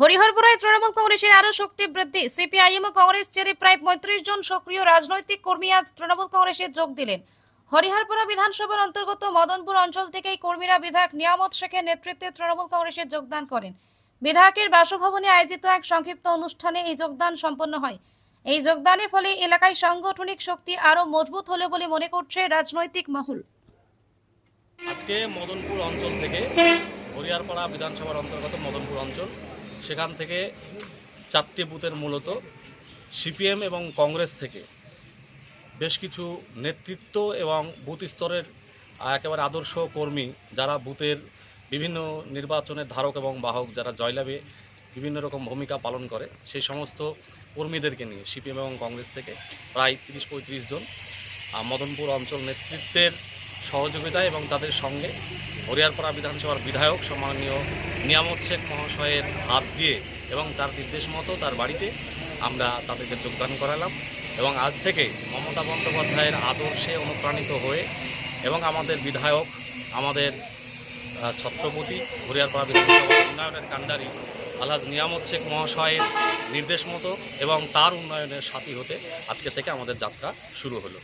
হরিহরপুরায় তৃণমূল কংগ্রেসের আরও শক্তি বৃদ্ধি। সিপিআইএম ও কংগ্রেস ছেড়ে প্রায় পঁয়ত্রিশ জন সক্রিয় রাজনৈতিক কর্মী আজ তৃণমূল কংগ্রেসে যোগ দিলেন। হরিহরপুরা বিধানসভার অন্তর্গত মদনপুর অঞ্চল থেকেই কর্মীরা বিধায়ক নিয়ামত শেখের নেতৃত্বে তৃণমূল কংগ্রেসে যোগদান করেন। বিধায়কের বাসভবনে আয়োজিত এক সংক্ষিপ্ত অনুষ্ঠানে এই যোগদান সম্পন্ন হয়। এই যোগদানের ফলে এলাকায় সাংগঠনিক শক্তি আরও মজবুত হলো বলে মনে করছে রাজনৈতিক মহল। আজকে মদনপুর অঞ্চল থেকে হরিয়ারপাড়া বিধানসভার অন্তর্গত মদনপুর অঞ্চল সেখান থেকে চারটি বুথের মূলত সিপিএম এবং কংগ্রেস থেকে। বেশ কিছু নেতৃত্ব এবং বুথ স্তরের একেবারে আদর্শ কর্মী যারা বুথের বিভিন্ন নির্বাচনের ধারক এবং বাহক যারা জয়লাভে বিভিন্ন রকম ভূমিকা পালন করে, সেই সমস্ত কর্মীদেরকে নিয়ে সিপিএম এবং কংগ্রেস থেকে প্রায় তিরিশ পঁয়ত্রিশ জন মদনপুর অঞ্চল নেতৃত্বের সহযোগিতায় এবং তাদের সঙ্গে হরিয়ারপাড়া বিধানসভার বিধায়ক সম্মানীয় নিয়ামত শেখ মহাশয়ের হাত দিয়ে এবং তার নির্দেশ মতো তার বাড়িতে আমরা তাদেরকে যোগদান করালাম এবং আজ থেকে মমতা বন্দ্যোপাধ্যায়ের আদর্শে অনুপ্রাণিত হয়ে এবং আমাদের বিধায়ক, আমাদের ছত্রপতি, হরিয়ারপাড়া বিধানসভা উন্নয়নের কাণ্ডারি আলহাজ নিয়ামত শেখ মহাশয়ের নির্দেশ মতো এবং তার উন্নয়নের সাথী হতে আজকে থেকে আমাদের যাত্রা শুরু হলো।